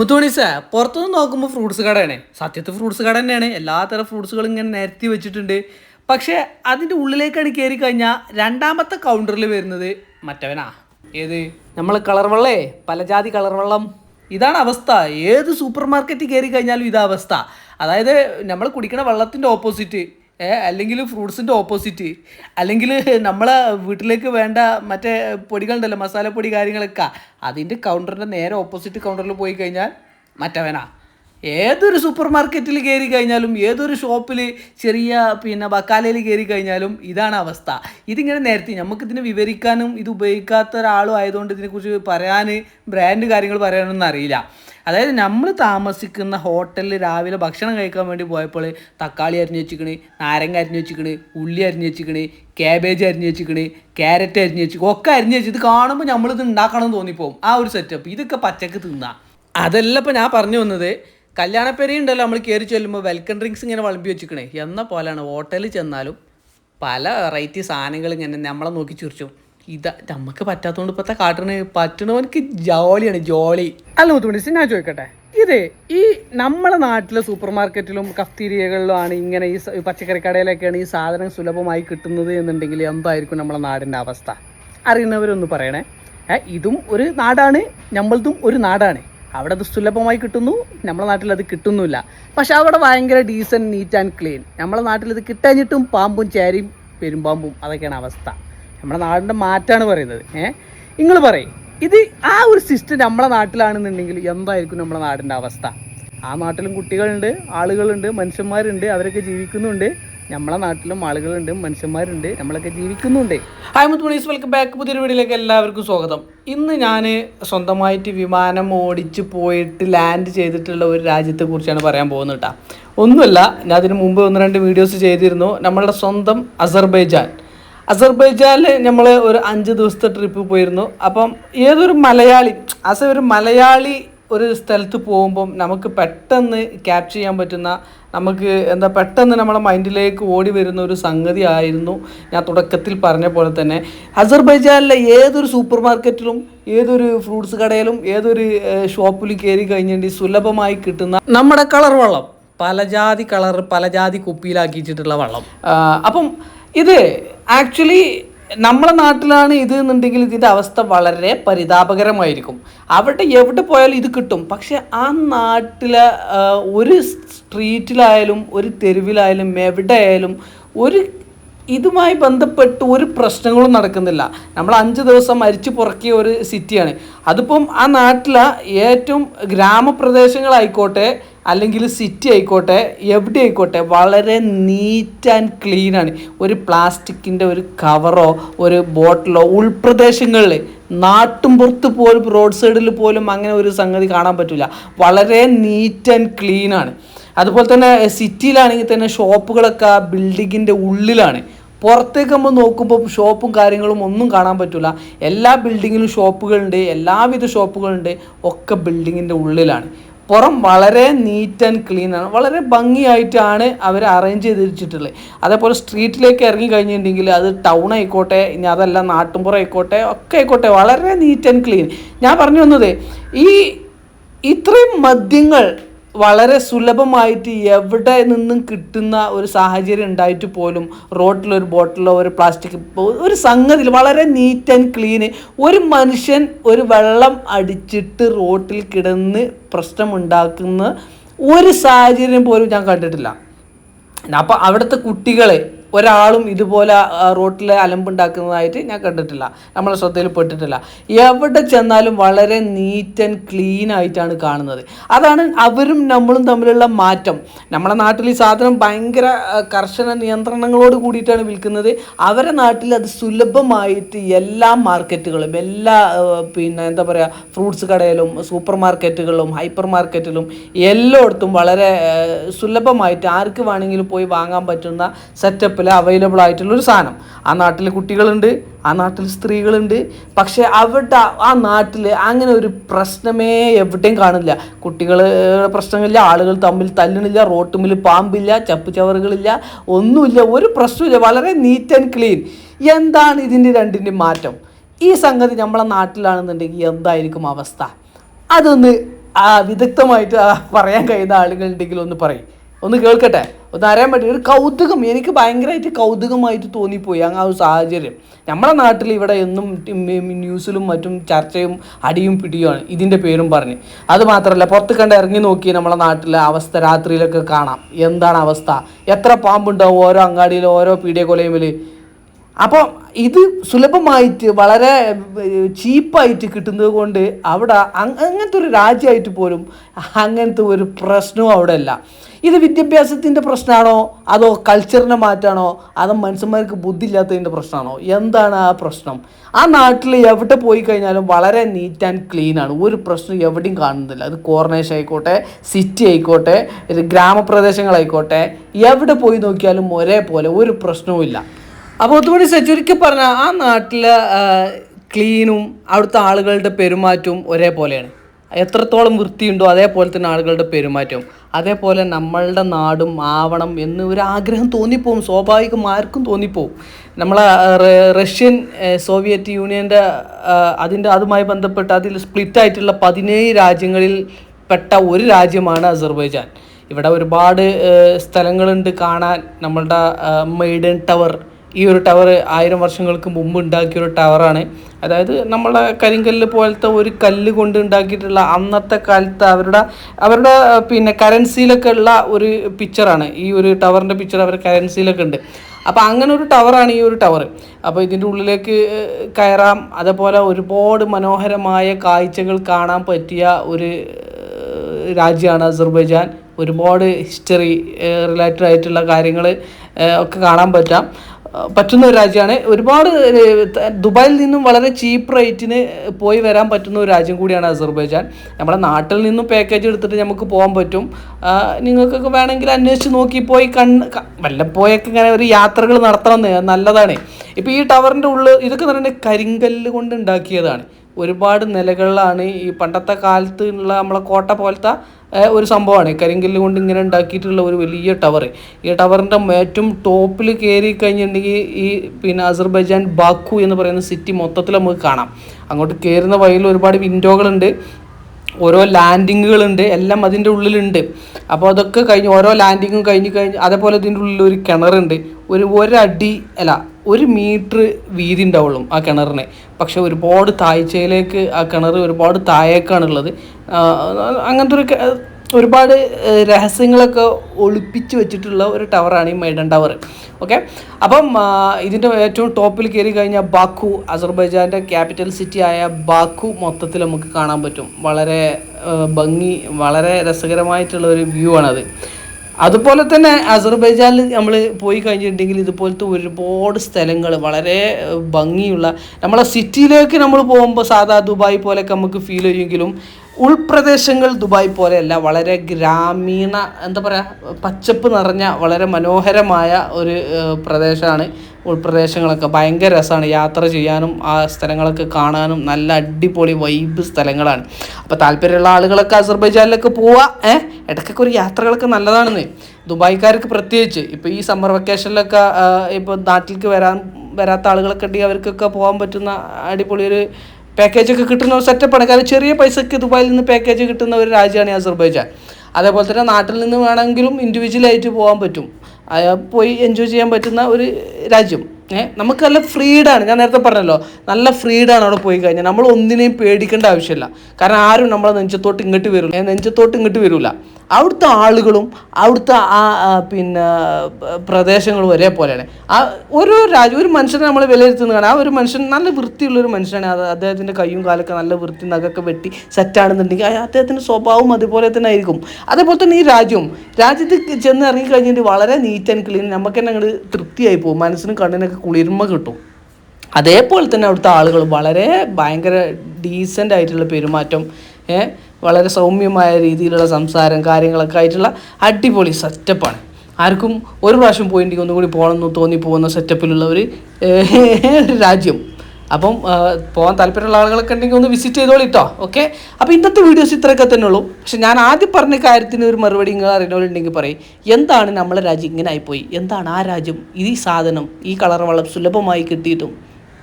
മുത്തുമണീസ പുറത്തുനിന്ന് നോക്കുമ്പോൾ ഫ്രൂട്ട്സ് കടയാണ്. സത്യത്തിൽ ഫ്രൂട്ട്സ് കട തന്നെയാണ്. എല്ലാത്തരം ഫ്രൂട്ട്സുകളും ഇങ്ങനെ നിരത്തി വെച്ചിട്ടുണ്ട്. പക്ഷേ അതിന്റെ ഉള്ളിലേക്കാണ് കയറി കഴിഞ്ഞാൽ രണ്ടാമത്തെ കൗണ്ടറിൽ വരുന്നത് മറ്റവനാ. ഏത്? നമ്മൾ കളർ വെള്ളേ പലജാതി കളർ വെള്ളം. ഇതാണ് അവസ്ഥ. ഏത് സൂപ്പർ മാർക്കറ്റിൽ കയറി കഴിഞ്ഞാലും ഇതാ അവസ്ഥ. അതായത് നമ്മൾ കുടിക്കുന്ന വെള്ളത്തിന്റെ ഓപ്പോസിറ്റ് അല്ലെങ്കിൽ ഫ്രൂട്ട്സിന്റെ ഓപ്പോസിറ്റ്. അല്ലെങ്കിൽ നമ്മളെ വീട്ടിലേക്ക് വേണ്ട മറ്റേ പൊടികളുണ്ടല്ലോ മസാലപ്പൊടി കാര്യങ്ങളൊക്കെ. അതിന്റെ കൗണ്ടറിന്റെ നേരെ ഓപ്പോസിറ്റ് കൗണ്ടറിൽ പോയി കഴിഞ്ഞാൽ മറ്റവനാ. ഏതൊരു സൂപ്പർ മാർക്കറ്റിൽ കയറി കഴിഞ്ഞാലും ഏതൊരു ഷോപ്പിൽ ചെറിയ പിന്നെ ബക്കാലയിൽ കയറി കഴിഞ്ഞാലും ഇതാണ് അവസ്ഥ. ഇതിങ്ങനെ നേരത്തെ നമുക്കിതിനെ വിവരിക്കാനും ഇത് ഉപയോഗിക്കാത്ത ഒരാളും ആയതുകൊണ്ട് ഇതിനെക്കുറിച്ച് പറയാൻ ബ്രാൻഡ് കാര്യങ്ങൾ പറയാനൊന്നും അറിയില്ല. അതായത് നമ്മൾ താമസിക്കുന്ന ഹോട്ടലിൽ രാവിലെ ഭക്ഷണം കഴിക്കാൻ വേണ്ടി പോയപ്പോൾ തക്കാളി അരിഞ്ഞ് വെച്ചിക്കണ് നാരങ്ങ അരിഞ്ഞ് വെച്ചിക്കണ് ഉള്ളി അരിഞ്ഞ് വെച്ചിക്കണ് ക്യാബേജ് അരിഞ്ഞ് വെച്ചിക്കണ് ക്യാരറ്റ് അരിഞ്ഞ് വെച്ചു ഒക്കെ അരിഞ്ഞ് വെച്ച്. ഇത് കാണുമ്പോൾ നമ്മളിത് ഉണ്ടാക്കണം എന്ന് തോന്നിപ്പോവും. ആ ഒരു സെറ്റപ്പ് ഇതൊക്കെ പച്ചക്ക് തിന്നാം. അതല്ല ഇപ്പം ഞാൻ പറഞ്ഞു വന്നത് കല്യാണപ്പേരി ഉണ്ടല്ലോ നമ്മൾ കയറി ചെല്ലുമ്പോൾ വെൽക്കം ഡ്രിങ്ക്സ് ഇങ്ങനെ വിളമ്പി വെച്ചിക്കണേ. എന്ന പോലെയാണ് ഹോട്ടലിൽ ചെന്നാലും പല വെറൈറ്റി സാധനങ്ങൾ ഇങ്ങനെ നമ്മളെ നോക്കി ചിരിച്ചു. ഇതാ നമുക്ക് പറ്റാത്തതുകൊണ്ട് ഇപ്പോഴത്തെ കാട്ടണ് പറ്റണവനക്ക് ജോളിയാണ് ജോളി അല്ല മുത്തുമണി ഞാൻ ചോദിക്കട്ടെ? ഇത് ഈ നമ്മളെ നാട്ടിലെ സൂപ്പർ മാർക്കറ്റിലും കഫ്തീരിയകളിലും ആണ് ഇങ്ങനെ ഈ പച്ചക്കറി കടയിലൊക്കെയാണ് ഈ സാധനം സുലഭമായി കിട്ടുന്നത് എന്നുണ്ടെങ്കിൽ എന്തായിരിക്കും നമ്മളെ നാടിന്റെ അവസ്ഥ? അറിയുന്നവരൊന്ന് പറയണേ. ഇതും ഒരു നാടാണ് നമ്മളതും ഒരു നാടാണ്. അവിടെ അത് സുലഭമായി കിട്ടുന്നു നമ്മളെ നാട്ടിൽ അത് കിട്ടുന്നില്ല പക്ഷെ അവിടെ ഭയങ്കര ഡീസന്റ് നീറ്റ് ആൻഡ് ക്ലീൻ നമ്മളെ നാട്ടിൽ ഇത് കിട്ടാഞ്ഞിട്ടും പാമ്പും ചേരിയും പെരുമ്പാമ്പും അതൊക്കെയാണ് അവസ്ഥ. നമ്മുടെ നാടിന്റെ മാറ്റാണ് പറയുന്നത്. ഏഹ് നിങ്ങൾ പറയും ഇത് ആ ഒരു സിസ്റ്റം നമ്മളെ നാട്ടിലാണെന്നുണ്ടെങ്കിൽ എന്തായിരിക്കും നമ്മുടെ നാടിന്റെ അവസ്ഥ? ആ നാട്ടിലും കുട്ടികളുണ്ട് ആളുകളുണ്ട് മനുഷ്യന്മാരുണ്ട് അവരൊക്കെ ജീവിക്കുന്നുണ്ട്. നമ്മളെ നാട്ടിലും ആളുകളുണ്ട് മനുഷ്യന്മാരുണ്ട് നമ്മളൊക്കെ ജീവിക്കുന്നുണ്ട്. ഹായ് മുത്തുമണീസ്. വെൽക്കം ബാക്ക് പുതിയൊരു വീഡിയോയിലേക്ക് എല്ലാവർക്കും സ്വാഗതം. ഇന്ന് ഞാൻ സ്വന്തമായിട്ട് വിമാനം ഓടിച്ച് പോയിട്ട് ലാൻഡ് ചെയ്തിട്ടുള്ള ഒരു രാജ്യത്തെ കുറിച്ചാണ് പറയാൻ പോകുന്നത് കേട്ടോ ഒന്നുമല്ല ഞാൻ അതിന് മുമ്പ് ഒന്ന് രണ്ട് വീഡിയോസ് ചെയ്തിരുന്നു. നമ്മളുടെ സ്വന്തം അസർബൈജാൻ. അസർബൈജാനിൽ നമ്മൾ ഒരു അഞ്ച് ദിവസത്തെ ട്രിപ്പ് പോയിരുന്നു. അപ്പം ഏതൊരു മലയാളി ആസ് ഒരു മലയാളി ഒരു സ്ഥലത്ത് പോകുമ്പം നമുക്ക് പെട്ടെന്ന് ക്യാപ്ചർ ചെയ്യാൻ പറ്റുന്ന നമുക്ക് എന്താ പെട്ടെന്ന് നമ്മളെ മൈൻഡിലേക്ക് ഓടി വരുന്ന ഒരു സംഗതി ആയിരുന്നു ഞാൻ തുടക്കത്തിൽ പറഞ്ഞ പോലെ തന്നെ. അസർബൈജാനിലെ ഏതൊരു സൂപ്പർ മാർക്കറ്റിലും ഏതൊരു ഫ്രൂട്ട്സ് കടയിലും ഏതൊരു ഷോപ്പിൽ കയറി കഴിഞ്ഞിട്ട് സുലഭമായി കിട്ടുന്ന നമ്മുടെ കളർ വെള്ളം പലജാതി കളർ പലജാതി കുപ്പിയിലാക്കിയിട്ടുള്ള വെള്ളം അപ്പം ഇത് ആക്ച്വലി നമ്മളെ നാട്ടിലാണ് ഇത് എന്നുണ്ടെങ്കിൽ ഇതിന്റെ അവസ്ഥ വളരെ പരിതാപകരമായിരിക്കും. അവിടെ എവിടെ പോയാലും ഇത് കിട്ടും. പക്ഷെ ആ നാട്ടിലെ ഒരു സ്ട്രീറ്റിലായാലും ഒരു തെരുവിലായാലും എവിടെയായാലും ഒരു ഇതുമായി ബന്ധപ്പെട്ട് ഒരു പ്രശ്നങ്ങളും നടക്കുന്നില്ല. നമ്മൾ അഞ്ച് ദിവസം മരിച്ചു പുറക്കിയ ഒരു സിറ്റിയാണ്. അതിപ്പം ആ നാട്ടിലെ ഏറ്റവും ഗ്രാമപ്രദേശങ്ങളായിക്കോട്ടെ അല്ലെങ്കിൽ സിറ്റി ആയിക്കോട്ടെ എവിടെ ആയിക്കോട്ടെ വളരെ നീറ്റ് ആൻഡ് ക്ലീൻ ആണ്. ഒരു പ്ലാസ്റ്റിക്കിന്റെ ഒരു കവറോ ഒരു ബോട്ടിലോ ഉൾപ്രദേശങ്ങളിൽ നാട്ടും പുറത്ത് പോലും റോഡ് സൈഡിൽ പോലും അങ്ങനെ ഒരു സംഗതി കാണാൻ പറ്റില്ല വളരെ നീറ്റ് ആൻഡ് ക്ലീൻ ആണ്. അതുപോലെ തന്നെ സിറ്റിയിലാണെങ്കിൽ തന്നെ ഷോപ്പുകളൊക്കെ ബിൽഡിങ്ങിന്റെ ഉള്ളിലാണ്. പുറത്തേക്ക് നമ്മൾ നോക്കുമ്പോൾ ഷോപ്പും കാര്യങ്ങളും ഒന്നും കാണാൻ പറ്റില്ല എല്ലാ ബിൽഡിങ്ങിലും ഷോപ്പുകളുണ്ട് എല്ലാവിധ ഷോപ്പുകളുണ്ട് ഒക്കെ ബിൽഡിങ്ങിന്റെ ഉള്ളിലാണ്. പുറം വളരെ നീറ്റ് ആൻഡ് ക്ലീൻ ആണ്. വളരെ ഭംഗിയായിട്ടാണ് അവർ അറേഞ്ച് ചെയ്ത് വെച്ചിട്ടുള്ളത് അതേപോലെ സ്ട്രീറ്റിലേക്ക് ഇറങ്ങി കഴിഞ്ഞിട്ടുണ്ടെങ്കിൽ അത് ടൗൺ ആയിക്കോട്ടെ ഇനി അതല്ല നാട്ടുംപുറം ആയിക്കോട്ടെ ഒക്കെ ആയിക്കോട്ടെ വളരെ നീറ്റ് ആൻഡ് ക്ലീൻ ഞാൻ പറഞ്ഞു വന്നത് ഈ ഇത്രയും മദ്യങ്ങൾ വളരെ സുലഭമായിട്ട് എവിടെ നിന്നും കിട്ടുന്ന ഒരു സാഹചര്യം ഉണ്ടായിട്ട് പോലും റോട്ടിലൊരു ബോട്ടിലോ ഒരു പ്ലാസ്റ്റിക് ഒരു സംഗതിയിൽ വളരെ നീറ്റ് ആൻഡ് ക്ലീന് ഒരു മനുഷ്യൻ ഒരു വെള്ളം അടിച്ചിട്ട് റോട്ടിൽ കിടന്ന് പ്രശ്നമുണ്ടാക്കുന്ന ഒരു സാഹചര്യം പോലും ഞാൻ കണ്ടിട്ടില്ല. അപ്പം അവിടുത്തെ കുട്ടികളെ ഒരാളും ഇതുപോലെ റോട്ടിൽ അലമ്പുണ്ടാക്കുന്നതായിട്ട് ഞാൻ കണ്ടിട്ടില്ല. നമ്മളെ ശ്രദ്ധയിൽ പെട്ടിട്ടില്ല. എവിടെ ചെന്നാലും വളരെ നീറ്റ് ആൻഡ് ക്ലീൻ ആയിട്ടാണ് കാണുന്നത്. അതാണ് അവരും നമ്മളും തമ്മിലുള്ള മാറ്റം. നമ്മുടെ നാട്ടിൽ ഈ സാധനം ഭയങ്കര കർശന നിയന്ത്രണങ്ങളോട് കൂടിയിട്ടാണ് വിൽക്കുന്നത്. അവരെ നാട്ടിൽ അത് സുലഭമായിട്ട് എല്ലാ മാർക്കറ്റുകളും എല്ലാ പിന്നെ എന്താ പറയുക ഫ്രൂട്ട്സ് കടയിലും സൂപ്പർ മാർക്കറ്റുകളിലും ഹൈപ്പർ മാർക്കറ്റിലും എല്ലായിടത്തും വളരെ സുലഭമായിട്ട് ആർക്ക് വേണമെങ്കിലും പോയി വാങ്ങാൻ പറ്റുന്ന സെറ്റപ്പിൽ അവൈലബിൾ ആയിട്ടുള്ളൊരു സാധനം. ആ നാട്ടിൽ കുട്ടികളുണ്ട് ആ നാട്ടിൽ സ്ത്രീകളുണ്ട്. പക്ഷേ അവിടെ ആ നാട്ടിൽ അങ്ങനെ ഒരു പ്രശ്നമേ എവിടെയും കാണില്ല. കുട്ടികൾ പ്രശ്നമില്ല ആളുകൾ തമ്മിൽ തല്ലണില്ല റോട്ടുമിൽ പാമ്പില്ല ചപ്പുചവറുകളില്ല ഒന്നുമില്ല ഒരു പ്രശ്നമില്ല വളരെ നീറ്റ് ആൻഡ് ക്ലീൻ എന്താണ് ഇതിന്റെ രണ്ടിന്റെ മാറ്റം? ഈ സംഗതി നമ്മളെ നാട്ടിലാണെന്നുണ്ടെങ്കിൽ എന്തായിരിക്കും അവസ്ഥ? അതൊന്ന് വിദഗ്ധമായിട്ട് പറയാൻ കഴിയുന്ന ആളുകളുണ്ടെങ്കിൽ ഒന്ന് പറയും. ഒന്ന് കേൾക്കട്ടെ. ഒന്ന് അറിയാൻ പറ്റും. ഒരു കൗതുകം. എനിക്ക് ഭയങ്കരമായിട്ട് കൗതുകമായിട്ട് തോന്നിപ്പോയി അങ്ങ് ആ ഒരു സാഹചര്യം. നമ്മുടെ നാട്ടിൽ ഇവിടെ എന്നും ന്യൂസിലും മറ്റും ചർച്ചയും അടിയും പിടിയുമാണ്. ഇതിന്റെ പേരും പറഞ്ഞ്. അത് മാത്രമല്ല പുറത്ത് കണ്ട് ഇറങ്ങി നോക്കി നമ്മളെ നാട്ടിലെ അവസ്ഥ രാത്രിയിലൊക്കെ കാണാം. എന്താണ് അവസ്ഥ? എത്ര പാമ്പുണ്ടാവും ഓരോ അങ്ങാടിയിലും ഓരോ പീഡിയ കൊലയുമിൽ അപ്പോൾ ഇത് സുലഭമായിട്ട് വളരെ ചീപ്പായിട്ട് കിട്ടുന്നത് കൊണ്ട് അവിടെ അങ്ങനത്തെ ഒരു രാജ്യമായിട്ട് പോലും അങ്ങനത്തെ ഒരു പ്രശ്നവും അവിടെ അല്ല ഇത് വിദ്യാഭ്യാസത്തിന്റെ പ്രശ്നമാണോ? അതോ കൾച്ചറിനെ മാറ്റാണോ? അതോ മനുഷ്യന്മാർക്ക് ബുദ്ധി ഇല്ലാത്തതിന്റെ പ്രശ്നമാണോ? എന്താണ് ആ പ്രശ്നം? ആ നാട്ടിൽ എവിടെ പോയി കഴിഞ്ഞാലും വളരെ നീറ്റ് ആൻഡ് ക്ലീൻ ആണ്. ഒരു പ്രശ്നം എവിടെയും കാണുന്നില്ല. അത് കോർണേഷൻ ആയിക്കോട്ടെ സിറ്റി ആയിക്കോട്ടെ ഗ്രാമപ്രദേശങ്ങളായിക്കോട്ടെ എവിടെ പോയി നോക്കിയാലും ഒരേപോലെ ഒരു പ്രശ്നവും അപ്പോൾ ഒത്തുകൂടി ചുരുക്കി പറഞ്ഞാൽ ആ നാട്ടിലെ ക്ലീനും അവിടുത്തെ ആളുകളുടെ പെരുമാറ്റവും ഒരേപോലെയാണ്. എത്രത്തോളം വൃത്തിയുണ്ടോ അതേപോലെ തന്നെ ആളുകളുടെ പെരുമാറ്റവും. അതേപോലെ നമ്മളുടെ നാടും ആവണം എന്ന് ഒരു ആഗ്രഹം തോന്നിപ്പോവും. സ്വാഭാവികം ആർക്കും തോന്നിപ്പോവും. നമ്മളെ റഷ്യൻ സോവിയറ്റ് യൂണിയന്റെ അതിന്റെ അതുമായി ബന്ധപ്പെട്ട് അതിൽ സ്പ്ലിറ്റായിട്ടുള്ള പതിനേഴ് രാജ്യങ്ങളിൽ പെട്ട ഒരു രാജ്യമാണ് അസർബൈജാൻ. ഇവിടെ ഒരുപാട് സ്ഥലങ്ങളുണ്ട് കാണാൻ. നമ്മളുടെ മെയ്ഡൻ ടവർ ഈ ഒരു ടവർ ആയിരം വർഷങ്ങൾക്ക് മുമ്പ് ഉണ്ടാക്കിയ ഒരു ടവറാണ് അതായത് നമ്മളെ കരിങ്കല്ല് പോലത്തെ ഒരു കല്ല് കൊണ്ട് ഉണ്ടാക്കിയിട്ടുള്ള അന്നത്തെ കാലത്ത് അവരുടെ അവരുടെ പിന്നെ കറൻസിയിലൊക്കെ ഉള്ള ഒരു പിക്ചറാണ് ഈ ഒരു ടവറിന്റെ പിക്ചർ അവരുടെ കറൻസിയിലൊക്കെ ഉണ്ട്. അപ്പോൾ അങ്ങനെ ഒരു ടവറാണ് ഈ ഒരു ടവർ അപ്പോൾ ഇതിന്റെ ഉള്ളിലേക്ക് കയറാം. അതേപോലെ ഒരുപാട് മനോഹരമായ കാഴ്ചകൾ കാണാൻ പറ്റിയ ഒരു രാജ്യമാണ് അസർബൈജാൻ. ഒരുപാട് ഹിസ്റ്ററി റിലേറ്റഡ് ആയിട്ടുള്ള കാര്യങ്ങൾ ഒക്കെ കാണാൻ പറ്റാം. പറ്റുന്ന ഒരു രാജ്യമാണ്. ഒരുപാട് ദുബായിൽ നിന്നും വളരെ ചീപ്പ് റേറ്റിന് പോയി വരാൻ പറ്റുന്ന ഒരു രാജ്യം കൂടിയാണ് അസർബൈജാൻ. നമ്മുടെ നാട്ടിൽ നിന്നും പാക്കേജ് എടുത്തിട്ട് നമുക്ക് പോകാൻ പറ്റും. നിങ്ങൾക്കൊക്കെ വേണമെങ്കിൽ അന്വേഷിച്ച് നോക്കി പോയി കണ്ണ് വല്ല വല്ലപ്പോയൊക്കെ ഇങ്ങനെ ഒരു യാത്രകൾ നടത്തണം നല്ലതാണ്. ഇപ്പോൾ ഈ ടവറിന്റെ ഉള്ളിൽ ഇതൊക്കെ എന്ന് പറയുന്നത് കരിങ്കല്ല് കൊണ്ട് ഉണ്ടാക്കിയതാണ്. ഒരുപാട് നിലകളിലാണ് ഈ പണ്ടത്തെ കാലത്ത് ഉള്ള നമ്മളെ കോട്ട പോലത്തെ ഒരു സംഭവമാണ്. കരിങ്കല്ല് കൊണ്ട് ഇങ്ങനെ ഉണ്ടാക്കിയിട്ടുള്ള ഒരു വലിയ ടവർ ഈ ടവറിന്റെ ഏറ്റവും ടോപ്പിൽ കയറി കഴിഞ്ഞിട്ടുണ്ടെങ്കിൽ ഈ പിന്നെ അസർബൈജാൻ ബാക്കു എന്ന് പറയുന്ന സിറ്റി മൊത്തത്തിൽ നമുക്ക് കാണാം. അങ്ങോട്ട് കയറുന്ന വഴിയിൽ ഒരുപാട് വിൻഡോകളുണ്ട് ഓരോ ലാൻഡിങ്ങുകളുണ്ട് എല്ലാം അതിന്റെ ഉള്ളിലുണ്ട്. അപ്പോൾ അതൊക്കെ കഴിഞ്ഞ് ഓരോ ലാൻഡിങ്ങും കഴിഞ്ഞ് കഴിഞ്ഞ് അതേപോലെ ഇതിന്റെ ഉള്ളിൽ ഒരു കിണറുണ്ട്. ഒരു ഒരടി അല്ല ഒരു മീറ്റർ വീതി ഉണ്ടാവുള്ളൂ ആ കിണറിനെ. പക്ഷെ ഒരുപാട് താഴ്ചയിലേക്ക് ആ കിണർ ഒരുപാട് താഴേക്കാണുള്ളത്. അങ്ങനത്തെ ഒരു ഒരുപാട് രഹസ്യങ്ങളൊക്കെ ഒളിപ്പിച്ച് വെച്ചിട്ടുള്ള ഒരു ടവറാണ് ഈ മൈഡൻ ടവർ. ഓക്കെ? അപ്പം ഇതിന്റെ ഏറ്റവും ടോപ്പിൽ കയറി കഴിഞ്ഞാൽ ബാക്കു അസർബൈജാന്റെ ക്യാപിറ്റൽ സിറ്റി ആയ ബാക്കു മൊത്തത്തിൽ നമുക്ക് കാണാൻ പറ്റും. വളരെ ഭംഗി വളരെ രസകരമായിട്ടുള്ള ഒരു വ്യൂ ആണത് അതുപോലെ തന്നെ അസർബൈജാനിൽ നമ്മൾ പോയി കഴിഞ്ഞിട്ടുണ്ടെങ്കിൽ ഇതുപോലത്തെ ഒരുപാട് സ്ഥലങ്ങൾ വളരെ ഭംഗിയുള്ള നമ്മളെ സിറ്റിയിലേക്ക് നമ്മൾ പോകുമ്പോൾ സാധാ ദുബായ് പോലെയൊക്കെ നമുക്ക് ഫീൽ ചെയ്യുമെങ്കിലും ഉൾപ്രദേശങ്ങൾ ദുബായ് പോലെയല്ല വളരെ ഗ്രാമീണ എന്താ പറയുക പച്ചപ്പ് നിറഞ്ഞ വളരെ മനോഹരമായ ഒരു പ്രദേശമാണ് ഉൾപ്രദേശങ്ങളൊക്കെ ഭയങ്കര രസമാണ്. യാത്ര ചെയ്യാനും ആ സ്ഥലങ്ങളൊക്കെ കാണാനും നല്ല അടിപൊളി വൈബ് സ്ഥലങ്ങളാണ്. അപ്പോൾ താല്പര്യമുള്ള ആളുകളൊക്കെ അസർബൈജാനിലൊക്കെ പോവുക ഏഹ് ഇടയ്ക്കൊക്കെ ഒരു യാത്രകളൊക്കെ നല്ലതാണെന്ന്. ദുബായ്ക്കാർക്ക് പ്രത്യേകിച്ച്. ഇപ്പോൾ ഈ സമ്മർ വെക്കേഷനിലൊക്കെ ഇപ്പോൾ നാട്ടിലേക്ക് വരാൻ വരാത്ത ആളുകളൊക്കെ ഉണ്ടെങ്കിൽ അവർക്കൊക്കെ പോകാൻ പറ്റുന്ന അടിപൊളി ഒരു പാക്കേജ് ഒക്കെ കിട്ടുന്ന ഒരു സെറ്റപ്പാണ് കാരണം ചെറിയ പൈസക്ക് ദുബായിൽ നിന്ന് പാക്കേജ് കിട്ടുന്ന ഒരു രാജ്യമാണ് അസർബൈജാൻ. അതേപോലെ തന്നെ നാട്ടിൽ നിന്ന് വേണമെങ്കിലും ഇൻഡിവിജ്വലായിട്ട് പോകാൻ പറ്റും. പോയി എൻജോയ് ചെയ്യാൻ പറ്റുന്ന ഒരു രാജ്യം. ഏഹ് നമുക്ക് നല്ല ഫ്രീഡാണ് ഞാൻ നേരത്തെ പറഞ്ഞല്ലോ നല്ല ഫ്രീഡാണ് അവിടെ പോയി കഴിഞ്ഞാൽ. നമ്മൾ ഒന്നിനെയും പേടിക്കേണ്ട ആവശ്യമില്ല. കാരണം ആരും നമ്മളെ നെഞ്ചത്തോട്ട് ഇങ്ങോട്ട് വരില്ല നെഞ്ചത്തോട്ട് ഇങ്ങോട്ട് വരില്ല അവിടുത്തെ ആളുകളും അവിടുത്തെ ആ പിന്നെ പ്രദേശങ്ങളും ഒരേപോലെയാണ്. ആ ഓരോ രാജ്യം ഒരു മനുഷ്യനെ നമ്മൾ വിലയിരുത്തുന്നതാണ് ആ ഒരു മനുഷ്യൻ നല്ല വൃത്തിയുള്ളൊരു മനുഷ്യനാണ്. അത് അദ്ദേഹത്തിന്റെ കയ്യും കാലൊക്കെ നല്ല വൃത്തി നഖൊക്കെ വെട്ടി സെറ്റാണെന്നുണ്ടെങ്കിൽ അദ്ദേഹത്തിന്റെ സ്വഭാവം അതുപോലെ തന്നെ ആയിരിക്കും. അതേപോലെ തന്നെ ഈ രാജ്യവും രാജ്യത്ത് ചെന്ന് ഇറങ്ങി കഴിഞ്ഞിട്ട് വളരെ നീറ്റ് ആൻഡ് ക്ലീൻ നമുക്ക് തന്നെ അങ്ങോട്ട് തൃപ്തിയായി പോകും. മനസ്സിനും കണ്ണിനൊക്കെ കുളിർമ കിട്ടും. അതേപോലെ തന്നെ അവിടുത്തെ ആളുകൾ വളരെ ഭയങ്കര ഡീസന്റ് ആയിട്ടുള്ള പെരുമാറ്റം ഏ, വളരെ സൗമ്യമായ രീതിയിലുള്ള സംസാരം കാര്യങ്ങളൊക്കെ ആയിട്ടുള്ള അടിപൊളി സെറ്റപ്പാണ് ആർക്കും ഒരു പ്രാവശ്യം പോയിട്ടുണ്ടെങ്കിൽ ഒന്നും കൂടി പോകണമെന്ന് തോന്നി പോകുന്ന സെറ്റപ്പിലുള്ള ഒരു രാജ്യം. അപ്പം പോകാൻ താല്പര്യമുള്ള ആളുകളൊക്കെ ഉണ്ടെങ്കിൽ ഒന്ന് വിസിറ്റ് ചെയ്തോളൂ കേട്ടോ ഓക്കെ അപ്പോൾ ഇന്നത്തെ വീഡിയോസ് ഇത്രയൊക്കെ തന്നെ ഉള്ളൂ. പക്ഷെ ഞാൻ ആദ്യം പറഞ്ഞ കാര്യത്തിന് ഒരു മറുപടി നിങ്ങൾ അറിയണമെന്നുണ്ടെങ്കിൽ പറയും എന്താണ് നമ്മളെ രാജ്യം ഇങ്ങനെ ആയിപ്പോയി? എന്താണ് ആ രാജ്യം ഈ സാധനം ഈ കളർ വളം സുലഭമായി കിട്ടിയിട്ടും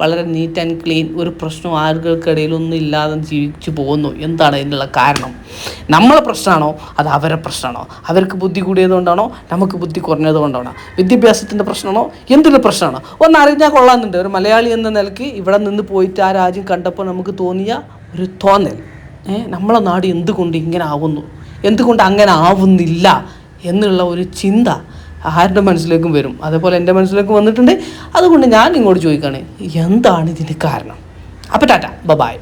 വളരെ നീറ്റ് ആൻഡ് ക്ലീൻ ഒരു പ്രശ്നം ആളുകൾക്കിടയിലൊന്നും ഇല്ലാതെ ജീവിച്ചു പോകുന്നു. എന്താണ് ഇതിനുള്ള കാരണം? നമ്മളെ പ്രശ്നമാണോ? അത് അവരെ പ്രശ്നമാണോ? അവർക്ക് ബുദ്ധി കൂടിയത് കൊണ്ടാണോ? നമുക്ക് ബുദ്ധി കുറഞ്ഞത് കൊണ്ടാണോ? വിദ്യാഭ്യാസത്തിന്റെ പ്രശ്നമാണോ? എന്തിന്റെ പ്രശ്നമാണോ? ഒന്ന് അറിഞ്ഞാൽ കൊള്ളാമെന്നുണ്ട്. ഒരു മലയാളി എന്ന നിലയ്ക്ക് ഇവിടെ നിന്ന് പോയിട്ട് ആ രാജ്യം കണ്ടപ്പോൾ നമുക്ക് തോന്നിയ ഒരു തോന്നൽ. നമ്മളെ നാട് എന്തുകൊണ്ട് ഇങ്ങനെ ആവുന്നു? എന്തുകൊണ്ട് അങ്ങനെ ആവുന്നില്ല? എന്നുള്ള ഒരു ചിന്ത. ആരുടെ മനസ്സിലേക്കും വരും. അതേപോലെ എന്റെ മനസ്സിലേക്ക് വന്നിട്ടുണ്ട്. അതുകൊണ്ട് ഞാൻ ഇങ്ങോട്ട് ചോദിക്കുകയാണ് എന്താണ് ഇതിന് കാരണം? അപ്പോൾ ടാറ്റ ബ ബായ്